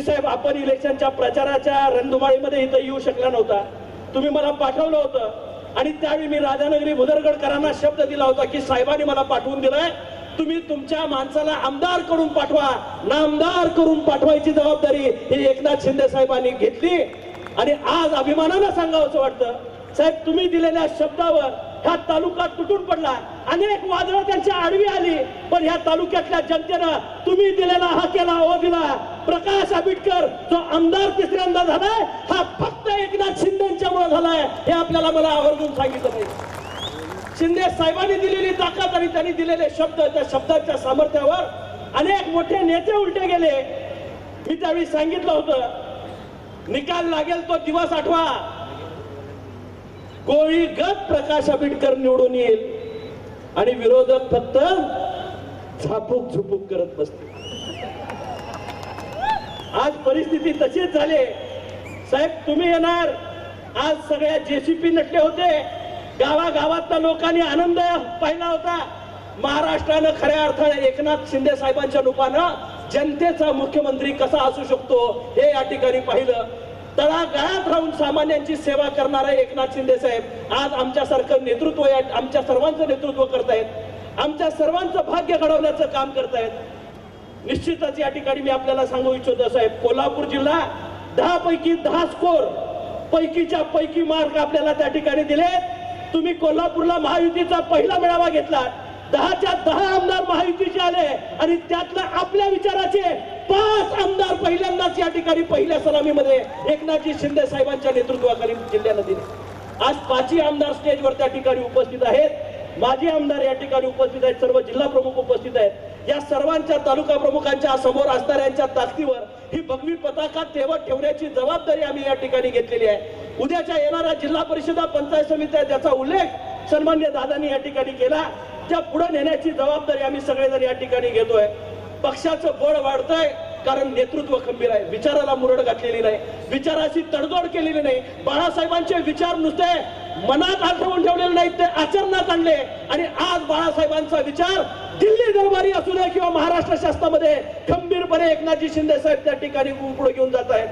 मोदी साहेब आपण इलेक्शनच्या प्रचाराच्या रणधुमाळीमध्ये इथं येऊ शकला नव्हता. तुम्ही मला पाठवलं होतं. आणि त्यावेळी मी राजानगरी भुदरगडकरांना शब्द दिला होता की साहेबांनी मला पाठवून दिलाय. तुम्ही तुमच्या माणसाला आमदार करून पाठवा. नामदार करून पाठवायची जबाबदारी ही एकनाथ शिंदे साहेबांनी घेतली. आणि आज अभिमानानं सांगावं असं वाटतं. साहेब तुम्ही दिलेल्या शब्दावर हा तालुका तुटून पडला. अनेक वादळं त्यांच्या आडवी आली. पण ह्या तालुक्यातल्या जनतेनं तुम्ही दिलेला हा केला ओ दिला. प्रकाश आंबेडकर जो आमदार तिसऱ्यांदा झालाय हा फक्त एकनाथ शिंदेच्यामुळे झालाय हे आपल्याला मला आवर्जून सांगितलं पाहिजे. शिंदे साहेबांनी दिलेली ताकद आणि त्यांनी दिलेले शब्द त्या शब्दाच्या सामर्थ्यावर अनेक मोठे नेते उलटे गेले. मी त्यावेळी सांगितलं होतं निकाल लागेल तो दिवस आठवा. कोळी गत प्रकाश आंबेडकर निवडून येईल आणि विरोधक फक्त झापूक झुपूक करत बसतील. परिस्थिती तशीच झाली. साहेब तुम्ही येणार. आज सगळ्या जेसीपी नटले होते. गावागावातल्या लोकांनी आनंद पाहिला होता. महाराष्ट्रानं खऱ्या अर्थाने एकनाथ शिंदे साहेबांच्या रूपानं जनतेचा मुख्यमंत्री कसा असू शकतो हे या ठिकाणी पाहिलं. तळागाळात राहून सामान्यांची सेवा करणारा एकनाथ शिंदे साहेब आज आमच्यासारखं नेतृत्व या आमच्या सर्वांचं नेतृत्व करतायत. आमच्या सर्वांचं भाग्य घडवण्याचं काम करतायत. निश्चितच या ठिकाणी मी आपल्याला सांगू इच्छितो साहेब कोल्हापूर जिल्हा दहा पैकी दहा स्कोर पैकीच्या पैकी मार्क आपल्याला त्या ठिकाणी दिले तुम्ही कोल्हापूरला महायुतीचा पहिला मेळावा घेतला. दहाच्या दहा आमदार महायुतीचे आले आणि त्यातल्या आपल्या विचाराचे पाच आमदार पहिल्यांदाच या ठिकाणी पहिल्या सलामीमध्ये एकनाथजी शिंदे साहेबांच्या नेतृत्वाखाली जिल्ह्याला दिले. आज पाचही आमदार स्टेजवर त्या ठिकाणी उपस्थित आहेत. माजी आमदार या ठिकाणी उपस्थित आहेत. सर्व जिल्हा प्रमुख उपस्थित आहेत. या सर्वांच्या तालुका प्रमुखांच्या समोर असणाऱ्यांच्या ताकदीवर ही भगवी पताका तेवत ठेवण्याची जबाबदारी आम्ही या ठिकाणी घेतलेली आहे. उद्याच्या येणाऱ्या जिल्हा परिषदा पंचायत समित्या ज्याचा उल्लेख सन्मान्य दादांनी या ठिकाणी केला. त्या पुढे नेण्याची जबाबदारी आम्ही सगळेजण या ठिकाणी घेतोय. पक्षाचं बळ वाढतंय कारण नेतृत्व खंबीर आहे. विचाराला मुरड घातलेली नाही. विचाराशी तडजोड केलेली नाही. बाळासाहेबांचे विचार नुसते मनात आठवून ठेवलेले नाहीत ते आचरणात आणले. आणि आज बाळासाहेबांचा विचार दिल्ली दरबारी असू दे किंवा महाराष्ट्र शासनामध्ये खंबीरपणे एकनाथजी शिंदे साहेब त्या ठिकाणी पुढे घेऊन जात आहेत.